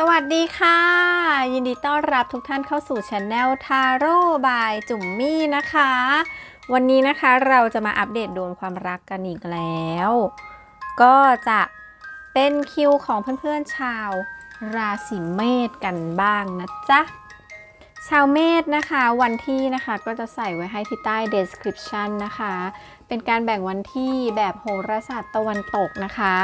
สวัสดีค่ะ ยินดีต้อนรับทุกท่านเข้าสู่ช anel ทาโร่บายจุ๋มมี่นะคะ วันนี้นะคะเราจะมาอัปเดตดวงความรักกันอีกแล้ว ก็จะเป็นคิวของเพื่อนๆชาวราศีเมษกันบ้างนะจ๊ะ ชาวเมษนะคะวันที่นะคะก็จะใส่ไว้ให้ที่ใต้ description นะคะ เป็นการแบ่งวันที่แบบโหราศาสตร์ตะวันตกนะคะ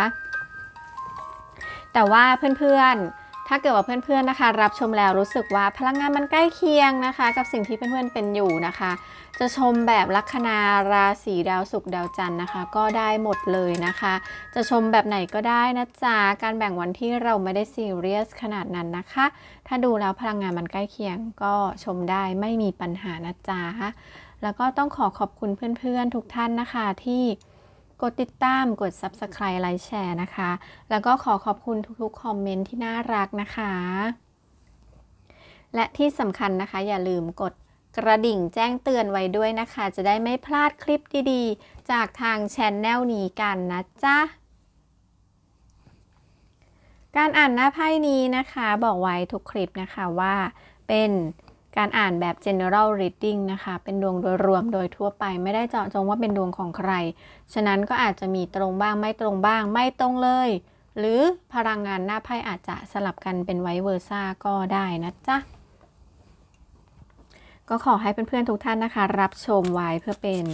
แต่ว่าเพื่อนๆ ถ้าเกิดว่าเพื่อนๆนะคะ รับชมแล้วรู้สึกว่าพลังงานมันใกล้เคียงนะคะ กับสิ่งที่เพื่อนๆเป็นอยู่นะคะ จะชมแบบลัคนาราศีดาวศุกร์ดาวจันทร์นะคะ ก็ได้หมดเลยนะคะ จะชมแบบไหนก็ได้นะจ๊ะการแบ่งวันที่เราไม่ได้ซีเรียสขนาดนั้นนะคะ ถ้าดูแล้วพลังงานมันใกล้เคียงก็ชมได้ไม่มีปัญหานะจ๊ะแล้วก็ต้องขอขอบคุณเพื่อนๆทุกท่านนะคะที่ กดติดตาม กด Subscribe ไลค์แชร์นะคะ แล้วก็ขอขอบคุณทุกๆ คอมเมนต์ที่น่ารักนะคะ และที่สำคัญนะคะ อย่าลืมกดกระดิ่งแจ้งเตือนไว้ด้วยนะคะ จะได้ไม่พลาดคลิปดีๆ จากทางช anel นี้กันนะจ๊ะ การอ่านหน้าไพ่นี้นะคะ บอกไว้ทุกคลิปนะคะว่าเป็น การอ่านแบบ general reading นะคะ เป็นดวงโดยรวมโดยทั่วไป ไม่ได้เจาะจงว่าเป็นดวงของใคร ฉะนั้นก็อาจจะมีตรงบ้างไม่ตรงบ้าง ไม่ตรงเลย หรือพลังงานหน้าไพ่อาจจะสลับกันเป็นไวเวอร์ซ่าก็ได้นะจ๊ะ ก็ขอให้เพื่อนๆทุกท่านนะคะ รับชมไว้เพื่อเป็น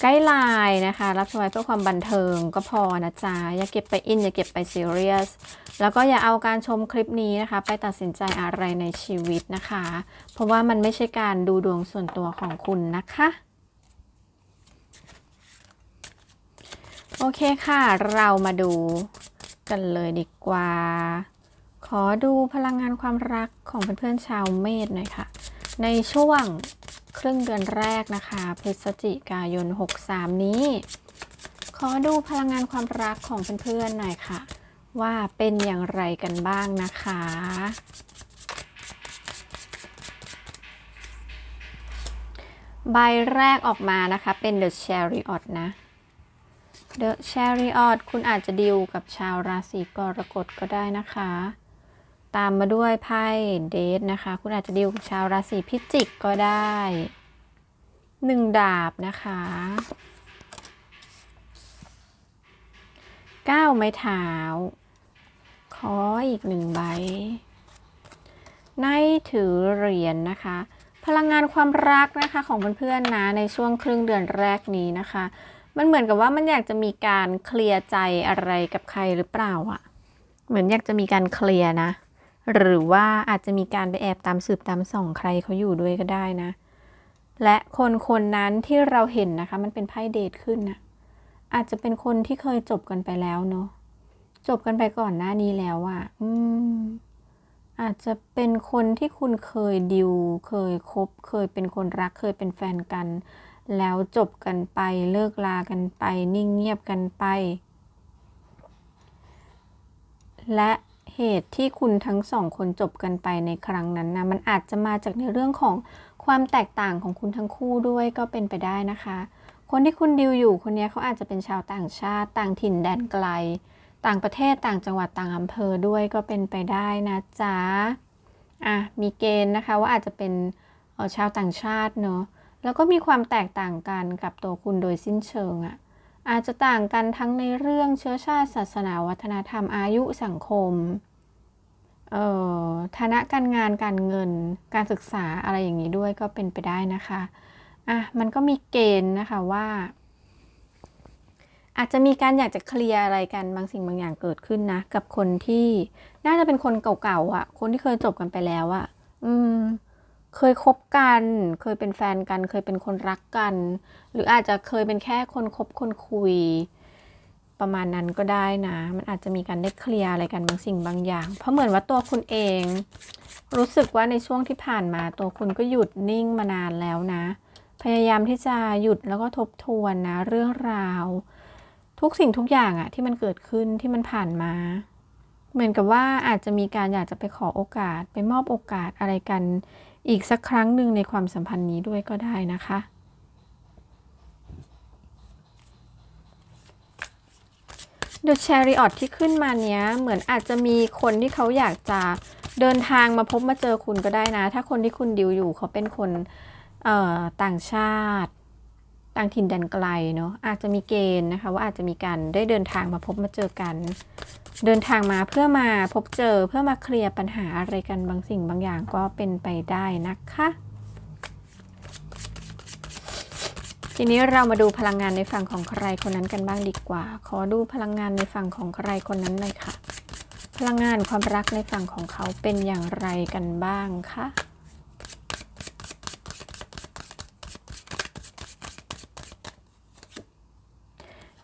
ไกด์ไลน์นะคะ รับชมไว้เพื่อความบันเทิงก็พอนะจ๊ะ อย่าเก็บไปอิน อย่าเก็บไปซีเรียส แล้วก็อย่าเอาการชมคลิปนี้นะคะ ไปตัดสินใจอะไรในชีวิตนะคะ เพราะว่ามันไม่ใช่การดูดวงส่วนตัวของคุณนะคะ โอเคค่ะ เรามาดูกันเลยดีกว่า ขอดูพลังงานความรักของเพื่อนๆชาวเมษหน่อยค่ะ ในช่วง ครึ่งเดือนแรกนะคะ พฤศจิกายน 63 นี้ ขอดูพลังงานความรักของเพื่อนๆหน่อยค่ะ ว่าเป็นอย่างไรกันบ้างนะคะใบแรกออกมานะคะ เป็น The Chariot นะ The Chariot คุณอาจจะดิวกับชาวราศีกรกฎก็ได้นะคะ ตามมาด้วยไพ่เดทนะคะ คุณอาจจะดิวกับชาวราศีพิจิกก็ได้หนึ่งดาบนะคะเก้าไม้เท้าขออีกหนึ่งใบ ในถือเหรียญนะคะ พลังงานความรักนะคะของเพื่อนๆนะในช่วงครึ่งเดือนแรกนี้นะคะ มันเหมือนกับว่ามันอยากจะมีการเคลียร์ใจอะไรกับใครหรือเปล่าอะ เหมือนอยากจะมีการเคลียร์นะ หรือว่าอาจจะมีการไปแอบตามสืบตามส่องใครเขาอยู่ด้วยก็ได้นะ และคนคนนั้นที่เราเห็นนะคะ มันเป็นไพ่เดทขึ้นนะอาจจะเป็นคนที่เคยจบกันไปแล้วเนาะจบกันไปก่อนหน้านี้แล้วอะ่ะ อืม อาจจะเป็นคนที่คุณเคยดิว เคยคบ เคยเป็นคนรัก เคยเป็นแฟนกัน แล้วจบกันไป เลิกลากันไป นิ่งเงียบกันไป และ เหตุที่คุณทั้งสองคนจบกันไปในครั้งนั้นนะมันอาจจะมาจากในเรื่องของความแตกต่างของคุณทั้งคู่ด้วยก็เป็นไปได้นะคะ คนที่คุณดิวอยู่คนนี้เขาอาจจะเป็นชาวต่างชาติ ต่างถิ่นแดนไกล ต่างประเทศต่างจังหวัดต่างอำเภอด้วยก็เป็นไปได้นะจ๊ะอะมีเกณฑ์นะคะว่าอาจจะเป็นออชาวต่างชาติเนาะแล้วก็มีความแตกต่างกันกับตัวคุณโดยสิ้นเชิงอะ่ะ อาจจะต่างกันทั้งในเรื่องเชื้อชาติศาสนาวัฒนธรรมอายุสังคมเอ่อฐานะการงานการเงินการศึกษาอะไรอย่างนี้ด้วยก็เป็นไปได้นะคะอะมันก็มีเกณฑ์นะคะว่า อาจจะมีการอยากจะเคลียร์อะไรกันบางสิ่งบางอย่างเกิดขึ้นนะ กับคนที่น่าจะเป็นคนเก่าๆอะ่ะ คนที่เคยจบกันไปแล้วอะ่ะ อืม เคยคบกัน เคยเป็นแฟนกัน เคยเป็นคนรักกัน หรืออาจจะเคยเป็นแค่คนคบคนคุย ประมาณนั้นก็ได้นะ มันอาจจะมีการได้เคลียร์อะไรกันบางสิ่งบางอย่าง เพราะเหมือนว่าตัวคุณเอง รู้สึกว่าในช่วงที่ผ่านมาตัวคุณก็หยุดนิ่งมานานแล้วนะ พยายามที่จะหยุดแล้วก็ทบทวนนะ เรื่องราว ทุกสิ่งทุกอย่างอะที่มันเกิดขึ้นที่มันผ่านมาเหมือนกับว่าอาจจะมีการอยากจะไปขอโอกาส ไปมอบโอกาสอะไรกัน อีกสักครั้งหนึ่งในความสัมพันธ์นี้ด้วยก็ได้นะคะม The Chariot ที่ขึ้นมาเนี้ยเหมือนอาจจะมีคนที่เขาอยากจะเดินทางมาพบมาเจอคุณก็ได้นะ ถ้าคนที่คุณดิวอยู่เขาเป็นคนต่างชาติ ต่างถิ่นแดนไกลเนาะอาจจะมีเกณฑ์นะคะ ว่าอาจจะมีการได้เดินทางมาพบมาเจอกัน เดินทางมาเพื่อมาพบเจอเพื่อมาเคลียร์ปัญหาอะไรกันบางสิ่งบางอย่างก็เป็นไปได้นะคะ ทีนี้เรามาดูพลังงานในฝั่งของใครคนนั้นกันบ้างดีกว่า ขอดูพลังงานในฝั่งของใครคนนั้นหน่อยค่ะ พลังงานความรักในฝั่งของเขาเป็นอย่างไรกันบ้างคะ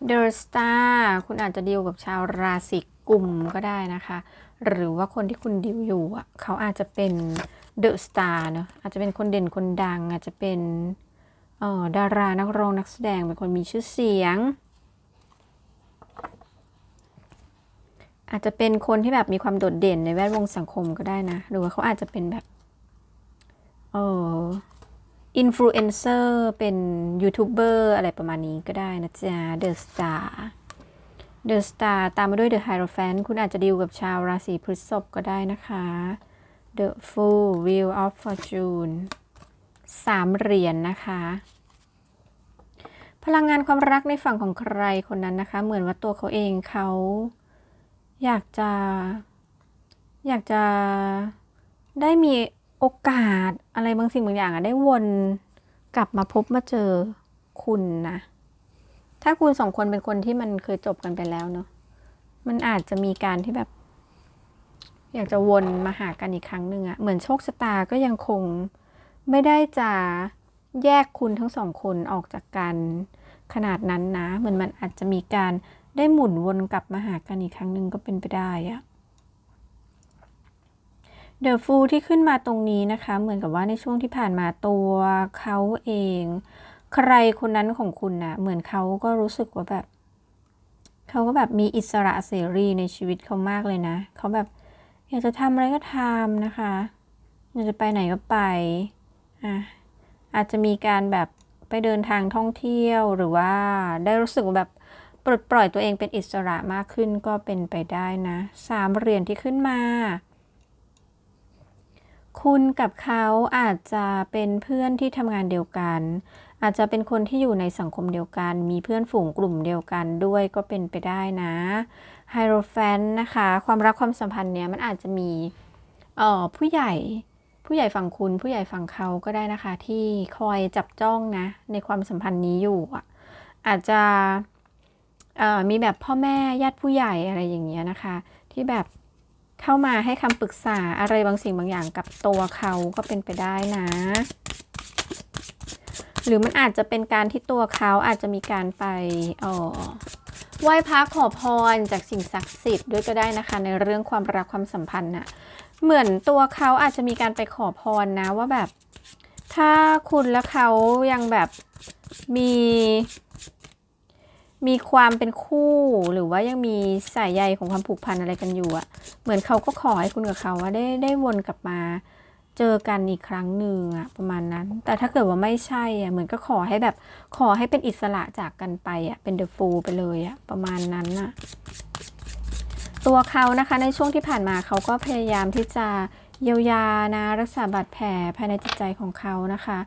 The Star คุณอาจจะดีลกับชาวราศีกุมก็ได้นะคะ หรือว่าคนที่คุณดิวอยู่อะเขาอาจจะเป็น The Star เนอะอาจจะเป็นคนเด่นคนดัง อาจจะเป็นออดารานักร้องนักแสดงเป็นคนมีชื่อเสียง อาจจะเป็นคนที่แบบมีความโดดเด่นในแวดวงสังคมก็ได้นะ หรือว่าเขาอาจจะเป็นแบบ เออ อินฟลูเอนเซอร์เป็นยูทูบเบอร์อะไรประมาณนี้ก็ได้นะจ๊ะ The Star The Star ตาร์ตามมาด้วย The Hierophant คุณอาจจะดีลกับชาวราศีพฤษภก็ได้นะคะ The Fool Wheel of Fortune สามเหรียญนนะคะ พลังงานความรักในฝั่งของใครคนนั้นนะคะ เหมือนว่าตัวเขาเองเขา อยากจะ อยากจะได้มี โอกาสอะไรบางสิ่งบางอย่างอะได้วนกลับมาพบมาเจอคุณนะ ถ้าคุณสองคนเป็นคนที่มันเคยจบกันไปแล้วเนาะมันอาจจะมีการที่แบบ อยากจะวนมาหากันอีกครั้งหนึ่งอะเหมือนโชคชะตาก็ยังคงไม่ได้จะแยกคุณทั้งสองคนออกจากกันขนาดนั้นนะ เหมือนมันอาจจะมีการได้หมุนวนกลับมาหากันอีกครั้งหนึ่งก็เป็นไปได้อะ เดอะฟูที่ขึ้นมาตรงนี้นะคะ เหมือนกับว่าในช่วงที่ผ่านมาตัวเขาเอง ใครคนนั้นของคุณนะเหมือนเขาก็รู้สึกว่าแบบเขาก็แบบมีอิสระเสรีในชีวิตเขามากเลยนะเขาแบบอยากจะทำอะไรก็ทำนะคะอยากจะไปไหนก็ไปอะอาจจะมีการแบบไปเดินทางท่องเที่ยวหรือว่าได้รู้สึกแบบปลดปล่อยตัวเองเป็นอิสระมากขึ้นก็เป็นไปได้นะสามเหรียญที่ขึ้นมา คุณกับเขาอาจจะเป็นเพื่อนที่ทำงานเดียวกัน อาจจะเป็นคนที่อยู่ในสังคมเดียวกัน มีเพื่อนฝูงกลุ่มเดียวกันด้วยก็เป็นไปได้นะไฮโรแฟนนะคะ ความรักความสัมพันธ์เนี้ยมันอาจจะมีเอ่อผู้ใหญ่ผู้ใหญ่ฝั่งคุณ ผู้ใหญ่ฝั่งเขาก็ได้นะคะ ที่คอยจับจ้องนะ ในความสัมพันธ์นี้อยู่อะอาจจะเอ่อมีแบบพ่อแม่ญาติผู้ใหญ่อะไรอย่างเงี้ยนะคะ ที่แบบ เข้ามาให้คำปรึกษาอะไรบางสิ่งบางอย่างกับตัวเขาก็เป็นไปได้นะ หรือมันอาจจะเป็นการที่ตัวเขาอาจจะมีการไปอ่อไหว้พระขอพรจากสิ่งศักดิ์สิทธิ์ด้วยก็ได้นะคะในเรื่องความรักความสัมพันธ์น่ะเหมือนตัวเขาอาจจะมีการไปขอพรนะว่าแบบ ถ้าคุณและเขายังแบบมี มีความเป็นคู่หรือว่ายังมีสายใยของความผูกพันอะไรกันอยู่อะเหมือนเขาก็ขอให้คุณกับเขาว่าได้ได้วนกลับมาเจอกันอีกครั้งหนึ่งอะประมาณนั้น แต่ถ้าเกิดว่าไม่ใช่อะเหมือนก็ขอให้แบบขอให้เป็นอิสระจากกันไปอะเป็นเดอะฟูลไปเลยอะประมาณนั้นอะตัวเขานะคะในช่วงที่ผ่านมาเขาก็พยายามที่จะเยียวยานะรักษาบาดแผลภายในจิตใจของเขานะคะ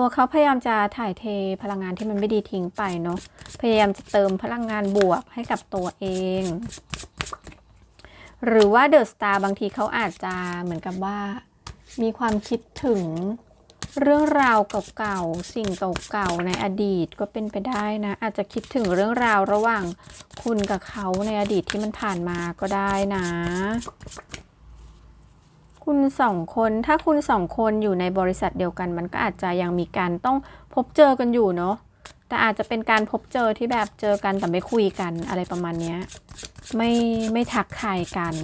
ตัวเขาพยายามจะถ่ายเทพลังงานที่มันไม่ดีทิ้งไปเนาะ พยายามจะเติมพลังงานบวกให้กับตัวเอง หรือว่าเดอะสตาร์บางทีเขาอาจจะเหมือนกับว่า มีความคิดถึงเรื่องราวเก่าๆ สิ่งเก่าๆ ในอดีตก็เป็นไปได้นะ อาจจะคิดถึงเรื่องราวระหว่างคุณกับเขาในอดีตที่มันผ่านมาก็ได้นะ คุณสองคนถ้าคุณสองคนอยู่ในบริษัทเดียวกัน มันก็อาจจะยังมีการต้องพบเจอกันอยู่เนาะแต่อาจจะเป็นการพบเจอที่แบบเจอกันแต่ไม่คุยกันอะไรประมาณเนี้ยไม่ไม่ทักทายกัน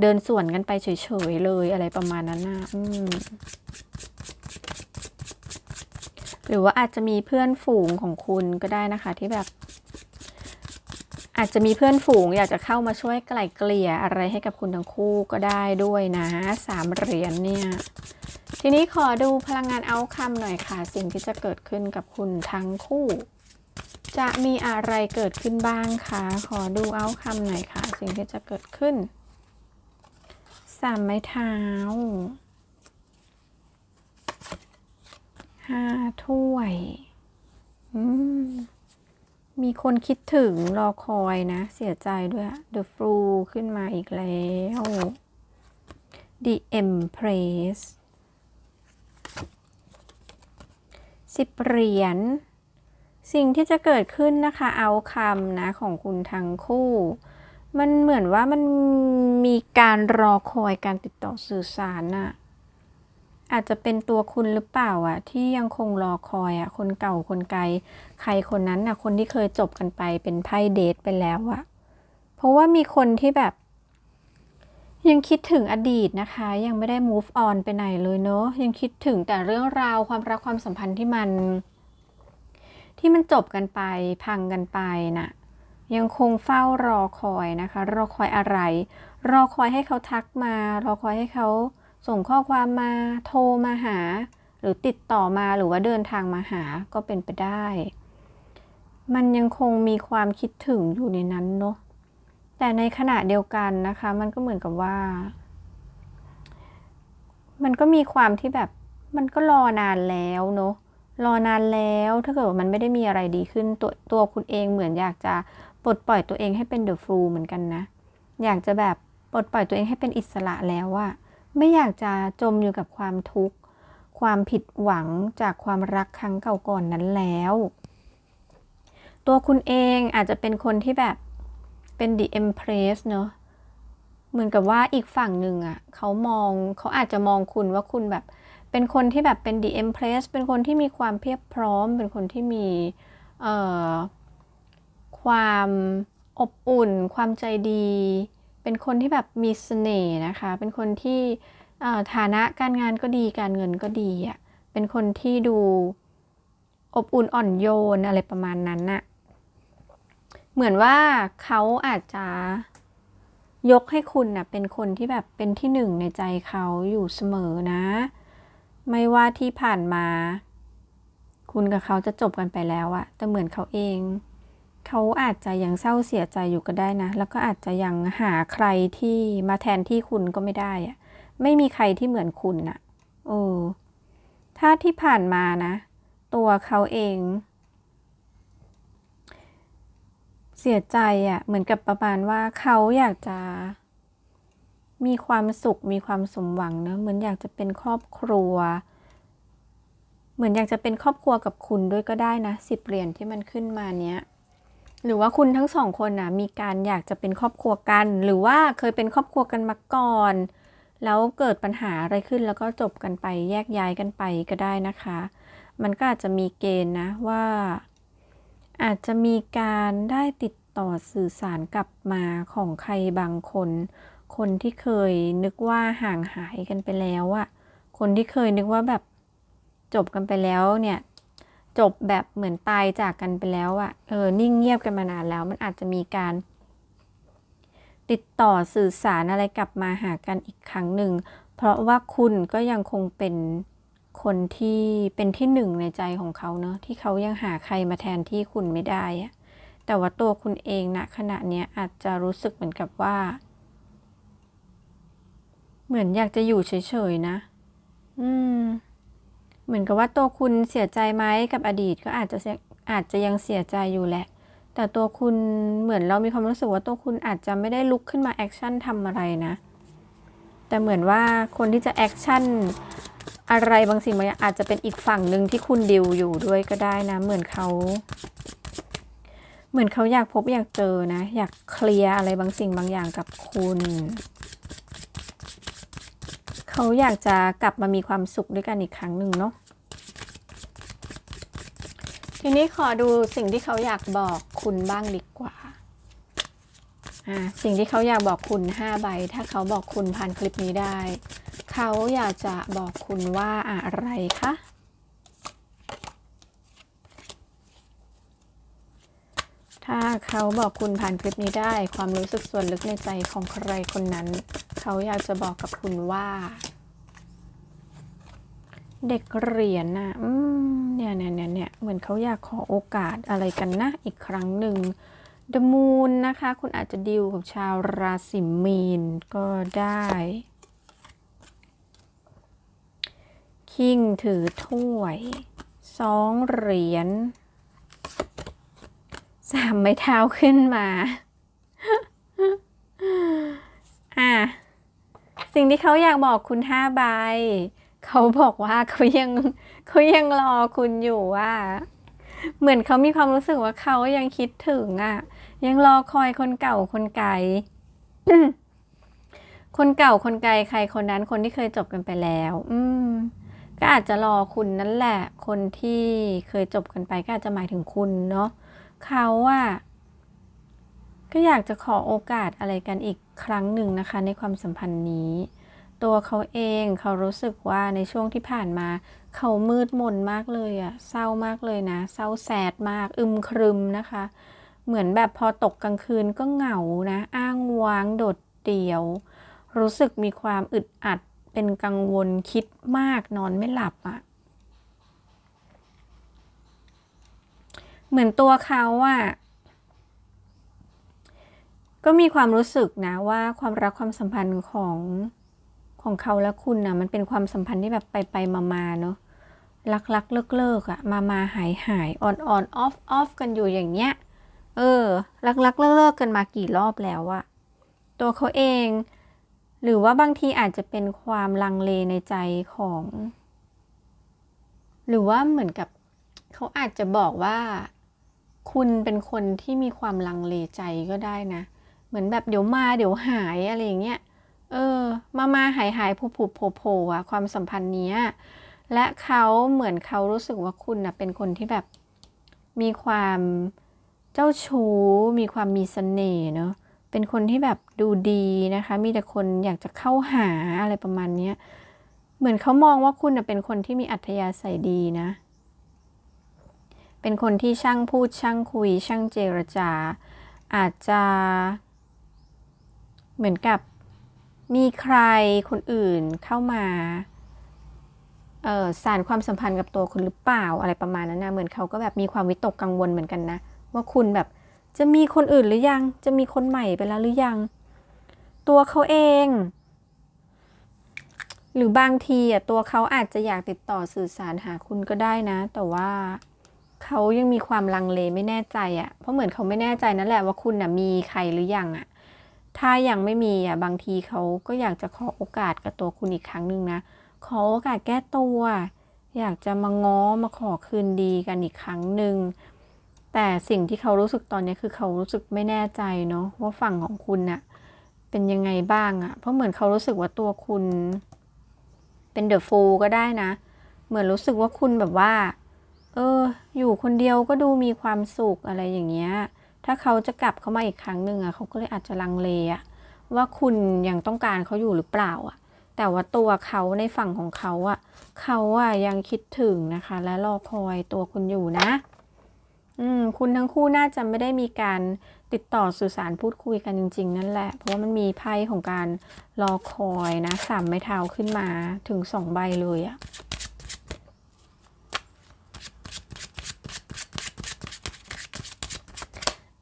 เดินสวนกันไปเฉยๆเลยอะไรประมาณนั้นนะอืมหรือว่าอาจจะมีเพื่อนฝูงของคุณก็ได้นะคะ ที่แบบ อาจจะมีเพื่อนฝูงอยากจะเข้ามาช่วยไกล่เกลี่ยอะไรให้กับคุณทั้งคู่ก็ได้ด้วยนะสามเหรียญเนี่ย ทีนี้ขอดูพลังงานเอาคัมหน่อยค่ะ สิ่งที่จะเกิดขึ้นกับคุณทั้งคู่ จะมีอะไรเกิดขึ้นบ้างคะขอดูเอาคำหน่อยค่ะ สิ่งที่จะเกิดขึ้นสามไม้เท้าห้าถ้วย อืม มีคนคิดถึงรอคอยนะ เสียใจด้วย The Flu ขึ้นมาอีกแล้ว The Empress สิบเหรียญสิ่งที่จะเกิดขึ้นนะคะเอาคำนะของคุณทั้งคู่ มันเหมือนว่ามันมีการรอคอยการติดต่อสื่อสารน่ะ อาจจะเป็นตัวคุณหรือเปล่าอะที่ยังคงรอคอยอะคนเก่าคนไกล ใครคนนั้นน่ะคนที่เคยจบกันไปเป็นไพ่เดทไปแล้วอะเพราะว่ามีคนที่แบบ ยังคิดถึงอดีตนะคะ ยังไม่ได้ move on ไปไหนเลยเนอะยังคิดถึงแต่เรื่องราวความรักความสัมพันธ์ที่มัน ที่มันจบกันไป พังกันไปน่ะยังคงเฝ้ารอคอยนะคะ รอคอยอะไร รอคอยให้เขาทักมา รอคอยให้เขา ส่งข้อความมาโทรมาหา หรือติดต่อมาหรือว่าเดินทางมาหาก็เป็นไปได้ มันยังคงมีความคิดถึงอยู่ในนั้นเนาะแต่ในขณะเดียวกันนะคะ มันก็เหมือนกับว่า มันก็มีความที่แบบมันก็รอนานแล้วเนาะรอนานแล้วถ้าเกิดว่ามันไม่ได้มีอะไรดีขึ้นตัวตัวคุณเองเหมือนอยากจะปลดปล่อยตัวเองให้เป็นเดอะฟลูเหมือนกันนะ อยากจะแบบปลดปล่อยตัวเองให้เป็นอิสระแล้วอะ ไม่อยากจะจมอยู่กับความทุกข์ ความผิดหวังจากความรักครั้งเก่าก่อนนั้นแล้ว ตัวคุณเองอาจจะเป็นคนที่แบบเป็น the empress เนอะเหมือนกับว่าอีกฝั่งหนึ่งอะเขามองเขาอาจจะมองคุณว่าคุณแบบ เป็นคนที่แบบเป็น the empress เป็นคนที่มีความเพียบพร้อม เป็นคนที่มีเอ่อความอบอุ่น ความใจดี เป็นคนที่แบบมีเสน่ห์นะคะ เป็นคนที่ฐานะการงานก็ดีการเงินก็ดีอะ เป็นคนที่ดูอบอุ่นอ่อนโยนอะไรประมาณนั้นน่ะ เหมือนว่าเขาอาจจะยกให้คุณน่ะเป็นคนที่แบบเป็นที่หนึ่งในใจเขาอยู่เสมอนะ ไม่ว่าที่ผ่านมา คุณกับเขาจะจบกันไปแล้วอะแต่เหมือนเขาเอง เขาอาจจะยังเศร้าเสียใจอยู่ก็ได้นะ แล้วก็อาจจะยังหาใครที่มาแทนที่คุณก็ไม่ได้อะไม่มีใครที่เหมือนคุณน่ะเออถ้าที่ผ่านมานะ ตัวเขาเอง เสียใจอะเหมือนกับประมาณว่าเขาอยากจะ มีความสุขมีความสมหวังเนอะเหมือนอยากจะเป็นครอบครัว เหมือนอยากจะเป็นครอบครัวกับคุณด้วยก็ได้นะสิบเหรียญที่มันขึ้นมาเนี้ย หรือว่าคุณทั้งสองคนนะมีการอยากจะเป็นครอบครัวกัน หรือว่าเคยเป็นครอบครัวกันมาก่อน แล้วเกิดปัญหาอะไรขึ้นแล้วก็จบกันไปแยกย้ายกันไปก็ได้นะคะ มันก็อาจจะมีเกณฑ์นะว่า อาจจะมีการได้ติดต่อสื่อสารกลับมาของใครบางคน คนที่เคยนึกว่าห่างหายกันไปแล้วอะคนที่เคยนึกว่าแบบจบกันไปแล้วเนี่ย จบแบบเหมือนตายจากกันไปแล้วอะเออนิ่งเงียบกันมานานแล้ว มันอาจจะมีการ ติดต่อสื่อสารอะไรกลับมาหากันอีกครั้งหนึ่ง เพราะว่าคุณก็ยังคงเป็นคนที่เป็นที่หนึ่งในใจของเขาเนอะที่เขายังหาใครมาแทนที่คุณไม่ได้อะแต่ว่าตัวคุณเองณขณะนี้อาจจะรู้สึกเหมือนกับว่า เหมือนอยากจะอยู่เฉยๆนะ อืม เหมือนกับว่าตัวคุณเสียใจไหมกับอดีตก็อาจจะอาจจะยังเสียใจอยู่แหละ แต่ตัวคุณเหมือนเรามีความรู้สึกว่าตัวคุณอาจจะไม่ได้ลุกขึ้นมาแอคชั่นทำอะไรนะ แต่เหมือนว่าคนที่จะแอคชั่นอะไรบางสิ่งบางอย่างอาจจะเป็นอีกฝั่งหนึ่งที่คุณดิวอยู่ด้วยก็ได้นะ เหมือนเขาเหมือนเขาอยากพบอยากเจอนะ อยากเคลียร์อะไรบางสิ่งบางอย่างกับคุณ เขาอยากจะกลับมามีความสุขด้วยกันอีกครั้งหนึ่งเนาะทีนี้ขอดูสิ่งที่เขาอยากบอกคุณบ้างดีกว่าอ่า สิ่งที่เขาอยากบอกคุณ5ใบ ถ้าเขาบอกคุณผ่านคลิปนี้ได้ เขาอยากจะบอกคุณว่าอะไรคะถ้าเขาบอกคุณผ่านคลิปนี้ได้ ความรู้สึกส่วนลึกในใจของใครคนนั้น เขาอยากจะบอกกับคุณว่า เด็กเหรียญนะอืมเนี่ยเนี่ยเนี่ยเนี่ยเหมือนเขาอยากขอโอกาสอะไรกันนะ อีกครั้งหนึ่ง The Moon นะคะ คุณอาจจะดิวกับชาวราศีมีนก็ได้ คิงถือถ้วยสองเหรียญสามไม้เท้าขึ้นมา อะ สิ่งที่เขาอยากบอกคุณห้าใบ เขาบอกว่าเขายังเขายังรอคุณอยู่ว่า เหมือนเขามีความรู้สึกว่าเขายังคิดถึงอะ ยังรอคอยคนเก่าคนไกลคนเก่าคนไกลใครคนนั้นคนที่เคยจบกันไปแล้ว อืม ก็อาจจะรอคุณนั่นแหละ คนที่เคยจบกันไปก็อาจจะหมายถึงคุณเนาะเขาอะก็อยากจะขอโอกาสอะไรกันอีกครั้งหนึ่งนะคะ ในความสัมพันธ์นี้ ตัวเขาเองเขารู้สึกว่าในช่วงที่ผ่านมา เขามืดมนมากเลยอะเศร้ามากเลยนะ เศร้าแสดมากอึมครึมนะคะ เหมือนแบบพอตกกลางคืนก็เหงานะ อ้างว้างโดดเดี่ยว รู้สึกมีความอึดอัดเป็นกังวลคิดมากนอนไม่หลับอะเหมือนตัวเขาอะก็มีความรู้สึกนะว่าความรักความสัมพันธ์ของ ของเขาและคุณนะมันเป็นความสัมพันธ์ที่แบบไปไปมามาเนาะรักรักเลิกเลิกอะมามาหายหายอ่อนอ่อนออฟออฟกันอยู่อย่างเงี้ย เออ รักรักเลิกเลิกกันมากี่รอบแล้วอะตัวเขาเอง หรือว่าบางทีอาจจะเป็นความลังเลในใจของ หรือว่าเหมือนกับเขาอาจจะบอกว่า คุณเป็นคนที่มีความลังเลใจก็ได้นะ เหมือนแบบเดี๋ยวมาเดี๋ยวหายอะไรอย่างเงี้ย เออ มามาหายหายผูผูโผโผอะความสัมพันธ์เนี้ย และเขาเหมือนเขารู้สึกว่าคุณนะเป็นคนที่แบบมีความเจ้าชู้ มีความมีเสน่ห์เนอะเป็นคนที่แบบดูดีนะคะ มีแต่คนอยากจะเข้าหาอะไรประมาณเนี้ยเหมือนเขามองว่าคุณน่ะเป็นคนที่มีอัธยาศัยดีนะ เป็นคนที่ช่างพูดช่างคุย ช่างเจรจา อาจจะเหมือนกับ มีใครคนอื่นเข้ามาเออสารความสัมพันธ์กับตัวคุณหรือเปล่าอะไรประมาณนั้นนะเหมือนเขาก็แบบมีความวิตกกังวลเหมือนกันนะ ว่าคุณแบบจะมีคนอื่นหรือยัง จะมีคนใหม่ไปแล้วหรือยัง ตัวเขาเอง หรือบางทีอะตัวเขาอาจจะอยากติดต่อสื่อสารหาคุณก็ได้นะ แต่ว่าเขายังมีความลังเลไม่แน่ใจอะเพราะเหมือนเขาไม่แน่ใจนั่นแหละว่าคุณน่ะมีใครหรือยังอะ ถ้ายังไม่มีอะบางทีเขาก็อยากจะขอโอกาสกับตัวคุณอีกครั้งหนึ่งนะขอโอกาสแก้ตัว อยากจะมาง้อมาขอคืนดีกันอีกครั้งหนึ่งแต่สิ่งที่เขารู้สึกตอนนี้คือเขารู้สึกไม่แน่ใจเนาะว่าฝั่งของคุณน่ะเป็นยังไงบ้างอะเพราะเหมือนเขารู้สึกว่าตัวคุณ เป็นเดอะฟูลก็ได้นะ เหมือนรู้สึกว่าคุณแบบว่า เออ อยู่คนเดียวก็ดูมีความสุขอะไรอย่างเงี้ย ถ้าเขาจะกลับเข้ามาอีกครั้งหนึ่งอะเขาก็เลยอาจจะลังเลอะว่าคุณยังต้องการเขาอยู่หรือเปล่าอะแต่ว่าตัวเขาในฝั่งของเขาอะเขาอะยังคิดถึงนะคะ และรอคอยตัวคุณอยู่นะ อืม คุณทั้งคู่น่าจะไม่ได้มีการติดต่อสื่อสารพูดคุยกันจริง ๆ นั่นแหละ เพราะว่ามันมีไพ่ของการรอคอยนะสามไม้เท้าขึ้นมาถึงสองใบเลยอะ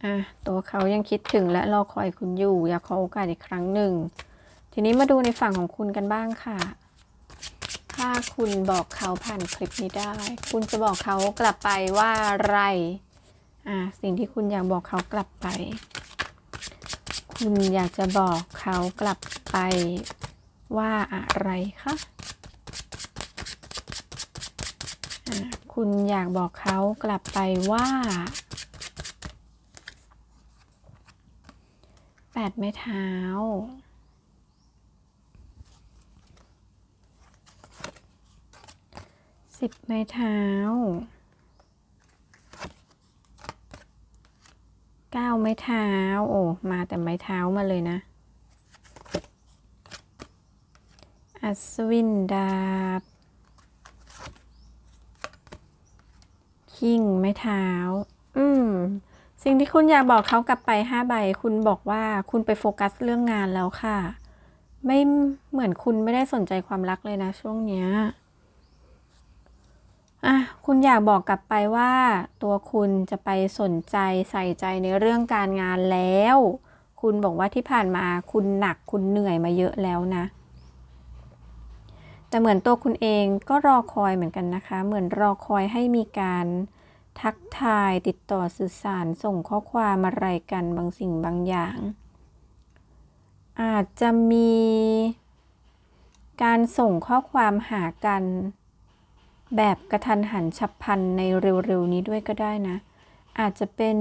อะตัวเขายังคิดถึงและรอคอยคุณอยู่ อยากขอโอกาสอีกครั้งหนึ่ง ทีนี้มาดูในฝั่งของคุณกันบ้างค่ะ ถ้าคุณบอกเขาผ่านคลิปนี้ได้ คุณจะบอกเขากลับไปว่าอะไร อ่าสิ่งที่คุณอยากบอกเขากลับไป คุณอยากจะบอกเขากลับไปว่าอะไรคะคุณอยากบอกเขากลับไปว่า แปดไม้เท้า สิบไม้เท้า เก้าไม้เท้า โอ้ มาแต่ไม้เท้ามาเลยนะ อัศวินดาบ คิงไม้เท้า อืม สิ่งที่คุณอยากบอกเขากลับไปห้าใบคุณบอกว่าคุณไปโฟกัสเรื่องงานแล้วค่ะ ไม่เหมือนคุณไม่ได้สนใจความรักเลยนะช่วงเนี้ยอะคุณอยากบอกกลับไปว่า ตัวคุณจะไปสนใจใส่ใจในเรื่องการงานแล้ว คุณบอกว่าที่ผ่านมาคุณหนักคุณเหนื่อยมาเยอะแล้วนะ แต่เหมือนตัวคุณเองก็รอคอยเหมือนกันนะคะ เหมือนรอคอยให้มีการ ทักทายติดต่อสื่อสารส่งข้อความอะไรกันบางสิ่งบางอย่าง อาจจะมี การส่งข้อความหากัน แบบกระทันหันฉับพลันในเร็วๆนี้ด้วยก็ได้นะ อาจจะเป็น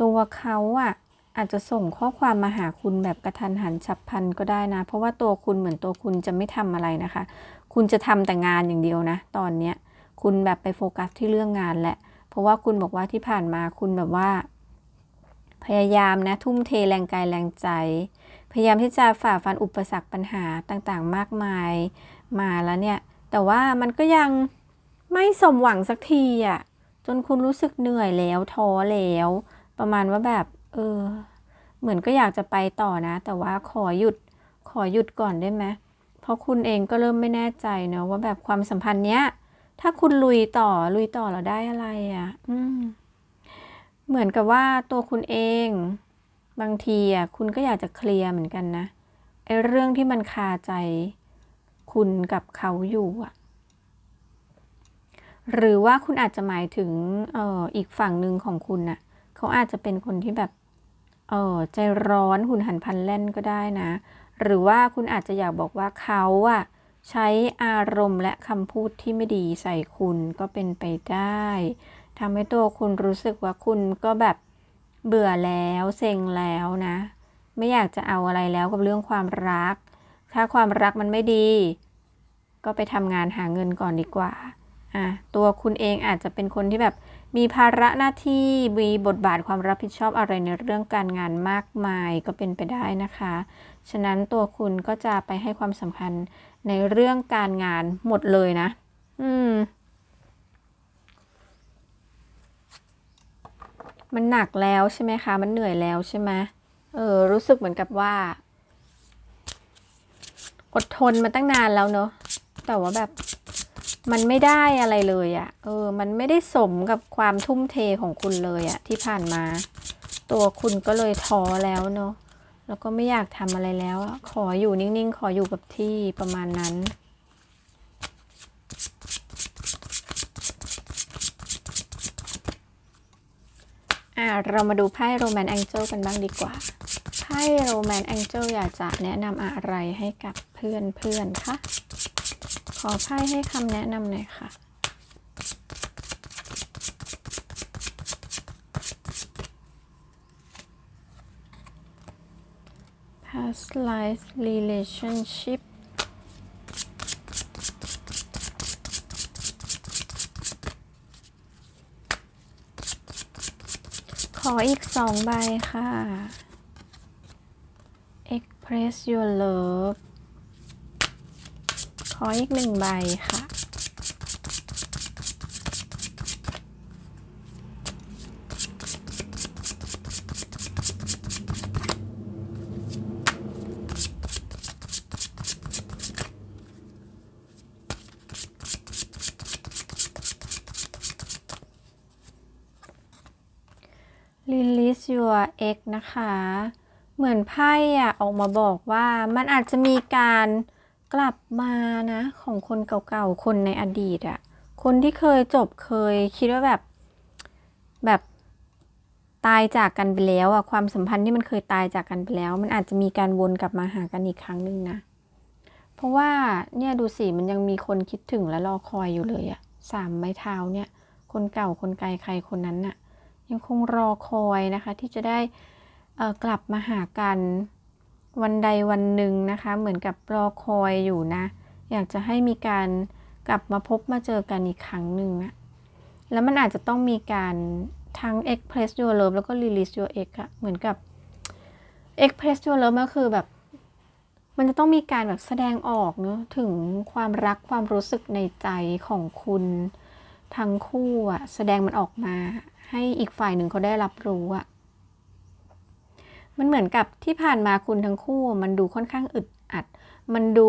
ตัวเขาอะอาจจะส่งข้อความมาหาคุณแบบกระทันหันฉับพลันก็ได้นะ เพราะว่าตัวคุณเหมือนตัวคุณจะไม่ทำอะไรนะคะ คุณจะทำแต่งานอย่างเดียวนะ ตอนเนี้ย คุณแบบไปโฟกัสที่เรื่องงานแหละ เพราะว่าคุณบอกว่าที่ผ่านมาคุณแบบว่า พยายามนะทุ่มเทแรงกายแรงใจ พยายามที่จะฝ่าฟันอุปสรรคปัญหาต่างๆ มากมายมาแล้วเนี่ย แต่ว่ามันก็ยังไม่สมหวังสักทีอะจนคุณรู้สึกเหนื่อยแล้วท้อแล้ว ประมาณว่าแบบ เออ เหมือนก็อยากจะไปต่อนะ แต่ว่าขอหยุดขอหยุดก่อนได้ไหมเพราะคุณเองก็เริ่มไม่แน่ใจเนะว่าแบบความสัมพันธ์เนี้ย ถ้าคุณลุยต่อลุยต่อเราได้อะไรอะ่ะ อืม เหมือนกับว่าตัวคุณเอง บางทีอะคุณก็อยากจะเคลียร์เหมือนกันนะไอ้เรื่องที่มันคาใจ คุณกับเขาอยู่อะ หรือว่าคุณอาจจะหมายถึง เอ่ออีกฝั่งหนึ่งของคุณน่ะ เขาอาจจะเป็นคนที่แบบ เออใจร้อนหุ่นหันพันแล่นก็ได้นะ หรือว่าคุณอาจจะอยากบอกว่าเขาอะ ใช้อารมณ์และคำพูดที่ไม่ดีใส่คุณก็เป็นไปได้ทำให้ตัวคุณรู้สึกว่าคุณก็แบบเบื่อแล้วเซ็งแล้วนะ ไม่อยากจะเอาอะไรแล้วกับเรื่องความรัก ถ้าความรักมันไม่ดี ก็ไปทำงานหาเงินก่อนดีกว่าอะตัวคุณเองอาจจะเป็นคนที่แบบ มีภาระหน้าที่มีบทบาทความรับผิดชอบอะไรในเรื่องการงานมากมายก็เป็นไปได้นะคะ ฉะนั้นตัวคุณก็จะไปให้ความสำคัญในเรื่องการงานหมดเลยนะ อืม มันหนักแล้วใช่ไหมคะ มันเหนื่อยแล้วใช่ไหมเออ รู้สึกเหมือนกับว่า อดทนมาตั้งนานแล้วเนอะแต่ว่าแบบ มันไม่ได้อะไรเลยอะ่ะ เออ มันไม่ได้สมกับความทุ่มเทของคุณเลยอะ่ะ ที่ผ่านมา ตัวคุณก็เลยท้อแล้วเนอะแล้วก็ไม่อยากทำอะไรแล้ว ขออยู่นิ่งๆ ขออยู่กับที่ประมาณนั้น อะเรามาดูไพ่โรแมนต์แองเจิลกันบ้างดีกว่า ไพ่โรแมนต์แองเจิลอยากจะแนะนำอะไรให้กับเพื่อนเพื่อนๆคะ ขอไพ่ให้คำแนะนำหน่อยค่ะ past life relationship ขออีกสองใบค่ะ express your love ขออีกหนึ่งใบค่ะ release your ex นะคะ เหมือนไพ่อะออกมาบอกว่ามันอาจจะมีการ กลับมานะ ของคนเก่าๆ คนในอดีตอะคนที่เคยจบเคยคิดว่าแบบแบบตายจากกันไปแล้วอะความสัมพันธ์ที่มันเคยตายจากกันไปแล้ว มันอาจจะมีการวนกลับมาหากันอีกครั้งหนึ่งนะ เพราะว่าเนี่ยดูสิมันยังมีคนคิดถึงและรอคอยอยู่เลยอะสามไม้เท้าเนี่ย คนเก่าคนไกลใครคนนั้นน่ะ ยังคงรอคอยนะคะ ที่จะได้อ่อกลับมาหากัน วันใดวันหนึ่งนะคะ เหมือนกับรอคอยอยู่นะ อยากจะให้มีการกลับมาพบมาเจอกันอีกครั้งหนึ่งอะแล้วมันอาจจะต้องมีการทั้ง express your love แล้วก็ release your ex อะเหมือนกับ express your love ก็คือแบบ มันจะต้องมีการแบบแสดงออกเนอะถึงความรักความรู้สึกในใจของคุณทั้งคู่อะแสดงมันออกมา ให้อีกฝ่ายหนึ่งเขาได้รับรู้อะ มันเหมือนกับที่ผ่านมาคุณทั้งคู่ มันดูค่อนข้างอึดอัด มันดู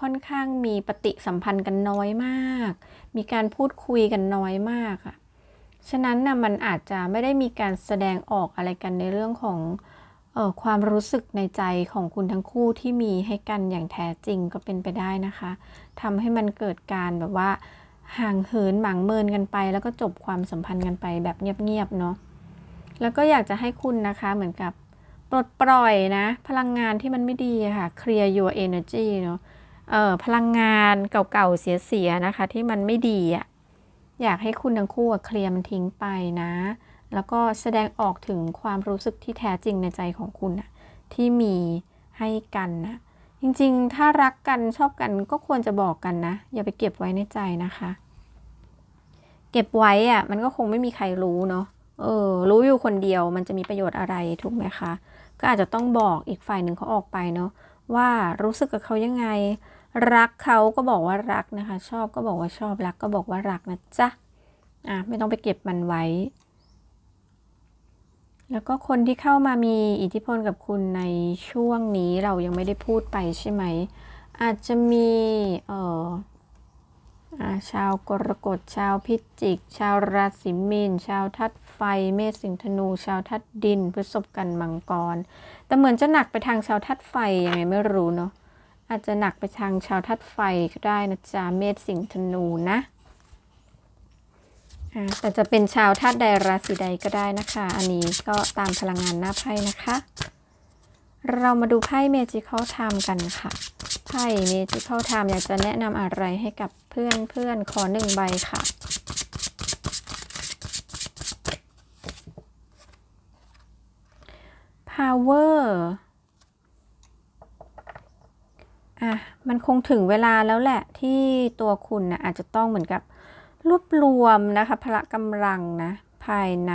ค่อนข้างมีปฏิสัมพันธ์กันน้อยมาก มีการพูดคุยกันน้อยมากอะฉะนั้นนะมันอาจจะไม่ได้มีการแสดงออกอะไรกันในเรื่องของเออความรู้สึกในใจของคุณทั้งคู่ที่มีให้กันอย่างแท้จริงก็เป็นไปได้นะคะทำให้มันเกิดการแบบว่าห่างเหินหมางเมินกันไป แล้วก็จบความสัมพันธ์กันไปแบบเงียบๆเนาะแล้วก็อยากจะให้คุณนะคะเหมือนกับ ปลดปล่อยนะ พลังงานที่มันไม่ดีอะค่ะ clear your energy เนาะเออพลังงานเก่าๆเสียๆนะคะ ที่มันไม่ดีอะอยากให้คุณทั้งคู่เคลียร์มันทิ้งไปนะ แล้วก็แสดงออกถึงความรู้สึกที่แท้จริงในใจของคุณะที่มีให้กันนะจริงๆ ถ้ารักกันชอบกันก็ควรจะบอกกันนะ อย่าไปเก็บไว้ในใจนะคะ เก็บไว้อะมันก็คงไม่มีใครรู้เนาะเออรู้อยู่คนเดียวมันจะมีประโยชน์อะไรถูกไหมคะ ก็อาจจะต้องบอกอีกฝ่ายหนึ่งเขาออกไปเนาะว่ารู้สึกกับเขายังไง รักเขาก็บอกว่ารักนะคะ ชอบก็บอกว่าชอบรักก็บอกว่ารักนะจ๊ะอะไม่ต้องไปเก็บมันไว้ แล้วก็คนที่เข้ามามีอิทธิพลกับคุณในช่วงนี้เรายังไม่ได้พูดไปใช่ไหม อาจจะมีเอ่อชาวกรกฎชาวพิจิก ชาวราศีมีนชาวทัด ไฟ เมษสิงธนู ชาวทัดดินพฤษภกันมังกร แต่เหมือนจะหนักไปทางชาวทัดไฟยังไงไม่รู้เนาะอาจจะหนักไปทางชาวทัดไฟก็ได้นะจ๊ะเมษสิงธนูนะแต่จะเป็นชาวธาตุใดราศีใดก็ได้นะคะ อันนี้ก็ตามพลังงานหน้าไพ่นะคะ เรามาดูไพ่ Magical Time กันค่ะ ไพ่ Magical Time อยากจะแนะนำอะไรให้กับเพื่อนเพื่อนขอหนึ่งใบค่ะ Power อะ มันคงถึงเวลาแล้วแหละที่ตัวคุณนะอาจจะต้องเหมือนกับรวบรวมนะคะพละกำลังนะ ภายใน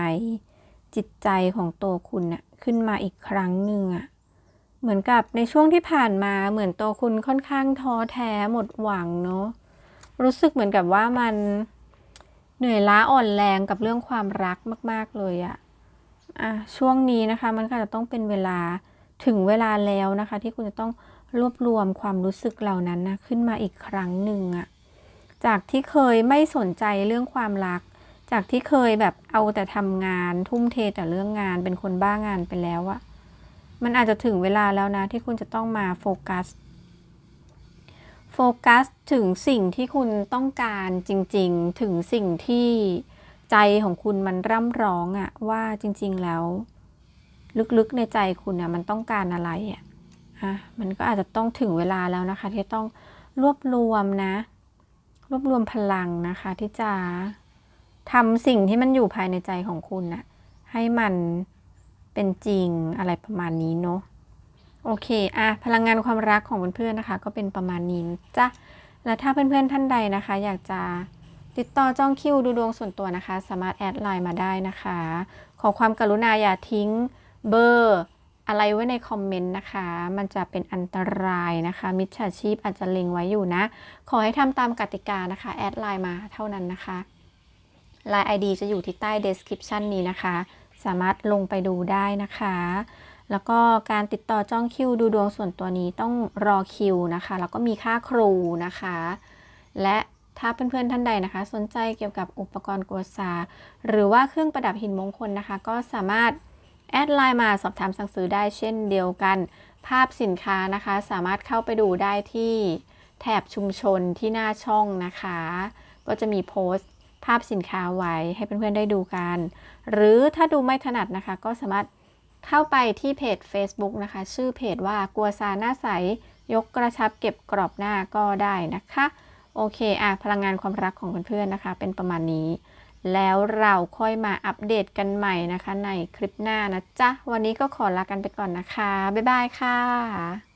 จิตใจของตัวคุณนะ่ะขึ้นมาอีกครั้งหนึ่งอะ่ะเหมือนกับในช่วงที่ผ่านมาเหมือนตัวคุณค่อนข้างท้อแท้หมดหวังเนาะรู้สึกเหมือนกับว่ามันเหนื่อยล้าอ่อนแรงกับเรื่องความรักมาก ๆ เลยอะ่ะ อะช่วงนี้นะคะมันก็จะต้องเป็นเวลาถึงเวลาแล้วนะคะ ที่คุณจะต้องรวบรวมความรู้สึกเหล่านั้นนะขึ้นมาอีกครั้งหนึ่งอะจากที่เคยไม่สนใจเรื่องความรัก จากที่เคยแบบเอาแต่ทำงานทุ่มเทแต่เรื่องงานเป็นคนบ้างานไปแล้วอะมันอาจจะถึงเวลาแล้วนะที่คุณจะต้องมาโฟกัสโฟกัสถึงสิ่งที่คุณต้องการจริง ๆ ถึงสิ่งที่ ใจของคุณมันร่ำร้องอะว่าจริง ๆแล้ว ลึกๆในใจคุณอะมันต้องการอะไรอะอะมันก็อาจจะต้องถึงเวลาแล้วนะคะ ที่ต้องรวบรวมนะ รวบรวมพลังนะคะ ที่จะทำสิ่งที่มันอยู่ภายในใจของคุณนะ่ะให้มันเป็นจริงอะไรประมาณนี้เนาะโอเคอะพลังงานความรักของเพื่อนๆนะคะ ก็เป็นประมาณนี้จ้ะแล้วถ้าเพื่อนๆท่านใดนะคะ อยากจะ ติดต่อจ้องคิวดูดวงส่วนตัวนะคะ สามารถแอดไลน์มาได้นะคะ ขอความกรุณาอย่าทิ้งเบอร์อะไรไว้ในคอมเมนต์นะคะ มันจะเป็นอันตรายนะคะ มิจฉาชีพอาจจะเล็งไว้อยู่นะ ขอให้ทำตามกติกานะคะ แอดไลน์มาเท่านั้นนะคะไลน์ ID จะอยู่ที่ใต้ description นี้นะคะ สามารถลงไปดูได้นะคะ แล้วก็การติดต่อจ้องคิวดูดวงส่วนตัวนี้ต้องรอคิวนะคะ แล้วก็มีค่าครูนะคะ และ ถ้าเพื่อนๆท่านใดนะคะ สนใจเกี่ยวกับอุปกรณ์กัวซา หรือว่าเครื่องประดับหินมงคลนะคะ ก็สามารถแอดไลน์มาสอบถามสั่งซื้อได้เช่นเดียวกัน ภาพสินค้านะคะ สามารถเข้าไปดูได้ที่แถบชุมชนที่หน้าช่องนะคะ ก็จะมีโพสต์ภาพสินค้าไว้ให้เพื่อนๆได้ดูกัน หรือถ้าดูไม่ถนัดนะคะ ก็สามารถเข้าไปที่เพจ Facebook นะคะ ชื่อเพจว่ากัวซาหน้าใส ยกกระชับเก็บกรอบหน้าก็ได้นะคะ โอเคอะพลังงานความรักของเพื่อนๆนะคะ เป็นประมาณนี้ แล้วเราค่อยมาอัปเดตกันใหม่นะคะ ในคลิปหน้านะจ๊ะ วันนี้ก็ขอลากันไปก่อนนะคะ บ๊ายบายค่ะ